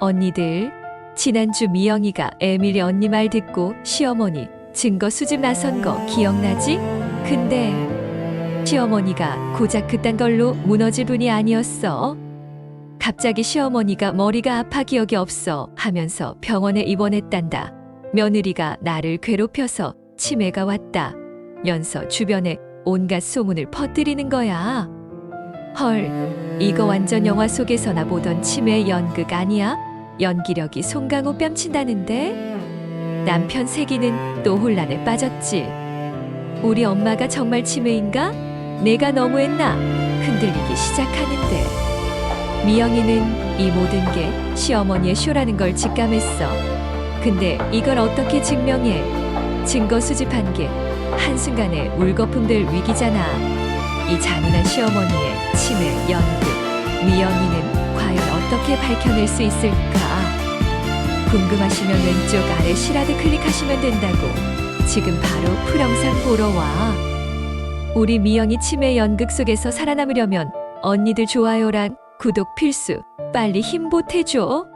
언니들, 지난주 미영이가 에밀리 언니 말 듣고 시어머니 증거 수집 나선 거 기억나지? 근데 시어머니가 고작 그딴 걸로 무너질 분이 아니었어. 갑자기 시어머니가 머리가 아파 기억이 없어 하면서 병원에 입원했단다. 며느리가 나를 괴롭혀서 치매가 왔다. 면서 주변에 온갖 소문을 퍼뜨리는 거야. 헐, 이거 완전 영화 속에서나 보던 치매 연극 아니야? 연기력이 송강호 뺨친다는데? 남편 세기는 또 혼란에 빠졌지. 우리 엄마가 정말 치매인가? 내가 너무했나? 흔들리기 시작하는데. 미영이는 이 모든 게 시어머니의 쇼라는 걸 직감했어. 근데 이걸 어떻게 증명해? 증거 수집한 게 한순간에 물거품될 위기잖아. 이 잔인한 시어머니의 치매 연극. 미영이는 과연 어떻게 밝혀낼 수 있을까? 궁금하시면 왼쪽 아래 시라드 클릭하시면 된다고. 지금 바로 풀영상 보러 와. 우리 미영이 치매 연극 속에서 살아남으려면 언니들 좋아요랑 구독 필수. 빨리 힘 보태줘.